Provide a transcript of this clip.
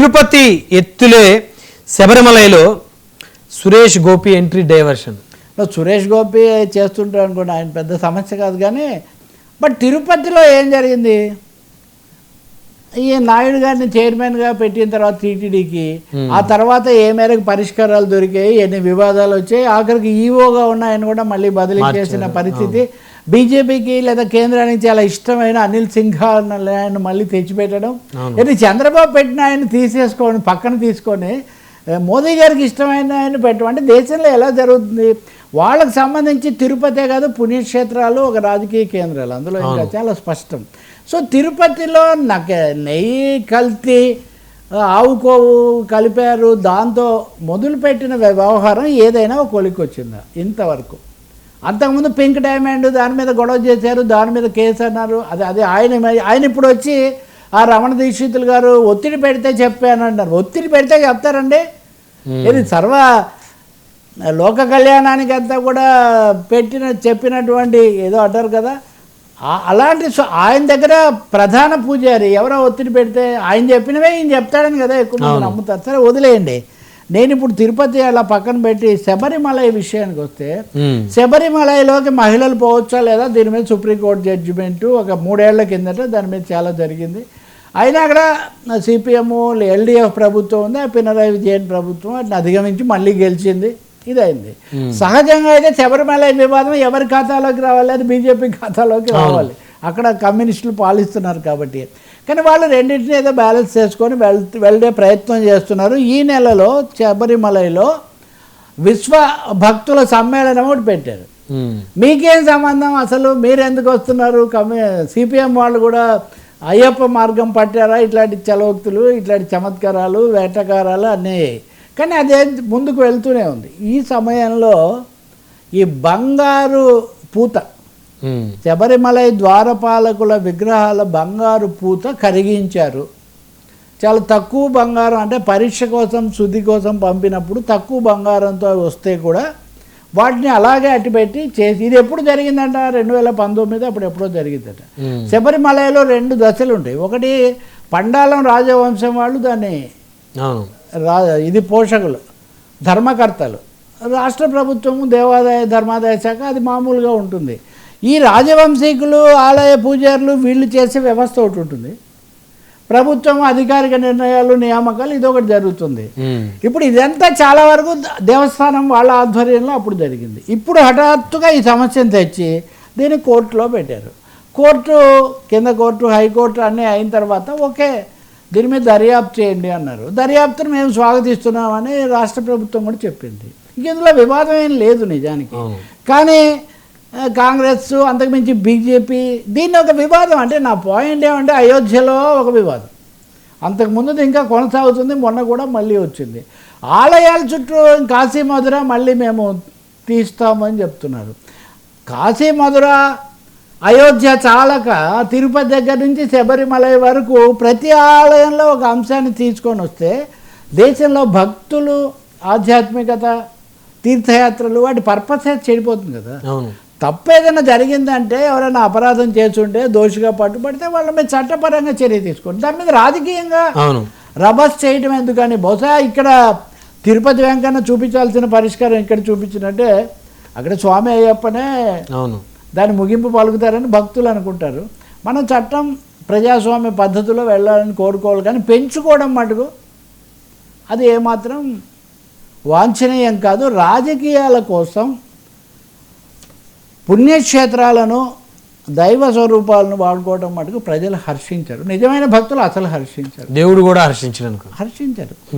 తిరుపతి ఎత్తులే శబరిమలలో Suresh Gopi entry diversion. Suresh Gopi చేస్తుంటారు అనుకోండి ఆయన పెద్ద సమస్య కాదు కానీ బట్ తిరుపతిలో ఏం జరిగింది? ఈ నాయుడు గారిని చైర్మన్గా పెట్టిన తర్వాత టీటీడీకి ఆ తర్వాత ఏ మేరకు పరిష్కారాలు దొరికాయి ఎన్ని వివాదాలు వచ్చాయి ఆఖరికి ఈవోగా ఉన్న ఆయన కూడా మళ్ళీ బదిలీ చేసిన పరిస్థితి. బీజేపీకి లేదా కేంద్రానికి చాలా ఇష్టమైన అనిల్ సింఘా అన్న ఆయన మళ్ళీ తెచ్చిపెట్టడం. ఇది చంద్రబాబు పెట్టిన ఆయన తీసేసుకొని పక్కన తీసుకొని మోదీ గారికి ఇష్టమైన ఆయన పెట్టడం అంటే దేశంలో ఎలా జరుగుతుంది? వాళ్ళకి సంబంధించి తిరుపతే కాదు పుణ్యక్షేత్రాలు ఒక రాజకీయ కేంద్రాలు. అందులో ఇంకా చాలా స్పష్టం. సో తిరుపతిలో నాకు నెయ్యి కల్తీ ఆవు కొవ్వు కలిపారు దాంతో మొదలుపెట్టిన వ్యవహారం ఏదైనా ఒక కొలికి వచ్చిందా ఇంతవరకు. అంతకుముందు పింక్ డైమండ్ దాని మీద గొడవ చేశారు దాని మీద కేసు అన్నారు. అది అది ఆయన ఆయన ఇప్పుడు వచ్చి ఆ రమణ దీక్షితులు గారు ఒత్తిడి పెడితే చెప్పాను అంటారు ఒత్తిడి పెడితే చెప్తారండి. ఇది సర్వ లోక కళ్యాణానికి అంతా కూడా పెట్టిన చెప్పినటువంటి ఏదో అంటారు కదా. అలాంటి ఆయన దగ్గర ప్రధాన పూజారి ఎవరో ఒత్తిడి పెడితే ఆయన చెప్పినవే ఈయన చెప్తాడని కదా ఎక్కువ మంది నమ్ముతారు. సరే వదిలేయండి. నేను ఇప్పుడు తిరుపతి అలా పక్కన పెట్టి శబరిమల విషయానికి వస్తే శబరిమలలోకి మహిళలు పోవచ్చా లేదా? దీని మీద సుప్రీంకోర్టు జడ్జిమెంట్ ఒక మూడేళ్ళ కిందట దాని మీద చాలా జరిగింది. అయినా అక్కడ సిపిఎం ఎల్డిఎఫ్ ప్రభుత్వం ఉంది ఆ పినరాయి విజయన్ ప్రభుత్వం వాటిని అధిగమించి మళ్ళీ గెలిచింది. ఇది అయింది సహజంగా అయితే శబరిమల వివాదం ఎవరి ఖాతాలోకి రావాలి? అది బీజేపీ ఖాతాలోకి రావాలి. అక్కడ కమ్యూనిస్టులు పాలిస్తున్నారు కాబట్టి. కానీ వాళ్ళు రెండింటిని ఏదో బ్యాలెన్స్ చేసుకొని వెళ్ వెళ్ళే ప్రయత్నం చేస్తున్నారు. ఈ నెలలో శబరిమలలో విశ్వ భక్తుల సమ్మేళనం ఒకటి పెట్టారు. మీకేం సంబంధం? అసలు మీరు ఎందుకు వస్తున్నారు? కమ్యూ సిపిఎం వాళ్ళు కూడా అయ్యప్ప మార్గం పట్టారా? ఇట్లాంటి చలవక్తులు ఇట్లాంటి చమత్కారాలు వేటకారాలు అన్నీ. కానీ అదే ముందుకు వెళ్తూనే ఉంది. ఈ సమయంలో ఈ బంగారు పూత శబరిమలై ద్వారపాలకుల విగ్రహాల బంగారు పూత కరిగించారు. చాలా తక్కువ బంగారం అంటే పరీక్ష కోసం శుద్ధి కోసం పంపినప్పుడు తక్కువ బంగారంతో వస్తే కూడా వాటిని అలాగే అట్టిపెట్టి చేసి ఇది ఎప్పుడు జరిగిందంట? రెండు వేల పంతొమ్మిది అప్పుడు ఎప్పుడో జరిగిందట. శబరిమలలో రెండు దశలు ఉంటాయి. ఒకటి పండాలం రాజవంశం వాళ్ళు దాన్ని రా ఇది పోషకులు ధర్మకర్తలు. రాష్ట్ర ప్రభుత్వము దేవాదాయ ధర్మాదాయ శాఖ అది మామూలుగా ఉంటుంది. ఈ రాజవంశీకులు ఆలయ పూజారులు వీళ్ళు చేసే వ్యవస్థ ఒకటి ఉంటుంది. ప్రభుత్వం అధికారిక నిర్ణయాలు నియామకాలు ఇదొకటి జరుగుతుంది. ఇప్పుడు ఇదంతా చాలా వరకు దేవస్థానం వాళ్ళ ఆధ్వర్యంలో అప్పుడు జరిగింది. ఇప్పుడు హఠాత్తుగా ఈ సమస్యను తెచ్చి దీన్ని కోర్టులో పెట్టారు. కోర్టు కింద కోర్టు హైకోర్టు అన్నీ అయిన తర్వాత ఓకే దీని మీద దర్యాప్తు చేయండి అన్నారు. దర్యాప్తును మేము స్వాగతిస్తున్నామని రాష్ట్ర ప్రభుత్వం కూడా చెప్పింది. ఇంక ఇందులో వివాదం ఏం లేదు నిజానికి. కానీ కాంగ్రెస్ అంతకుమించి బీజేపీ దీన్ని ఒక వివాదం. అంటే నా పాయింట్ ఏమంటే అయోధ్యలో ఒక వివాదం. అంతకుముందు ఇంకా కొనసాగుతుంది మొన్న కూడా మళ్ళీ వచ్చింది. ఆలయాల చుట్టూ కాశీ మధుర మళ్ళీ మేము తీస్తామని చెప్తున్నారు. కాశీ మధుర అయోధ్య చాలక తిరుపతి దగ్గర నుంచి శబరిమల వరకు ప్రతి ఆలయంలో ఒక అంశాన్ని తీసుకొని వస్తే దేశంలో భక్తులు ఆధ్యాత్మికత తీర్థయాత్రలు వాటి పర్పసే చెడిపోతుంది కదా. తప్పు ఏదైనా జరిగిందంటే ఎవరైనా అపరాధం చేసుంటే దోషిగా పట్టుబడితే వాళ్ళ మీద చట్టపరంగా చర్య తీసుకోండి. దాని మీద రాజకీయంగా అవును. రబస్ చేయడం ఎందుకని? బహుశా ఇక్కడ తిరుపతి వెంకన్న చూపించాల్సిన పరిష్కారం ఇక్కడ చూపించినట్టే అక్కడ స్వామి అయ్యప్పనే అవును. దాని ముగింపు పలుకుతారని భక్తులు అనుకుంటారు. మనం చట్టం ప్రజాస్వామ్య పద్ధతిలో వెళ్ళాలని కోరుకోవాలి కానీ పెంచుకోవడం మటుకు అది ఏమాత్రం వాంఛనీయం కాదు. రాజకీయాల కోసం పుణ్యక్షేత్రాలను దైవ స్వరూపాలను వాడుకోవడం మటుకు ప్రజలు హర్షించరు. నిజమైన భక్తులు అసలు హర్షించరు. దేవుడు కూడా హర్షించిన హర్షించరు.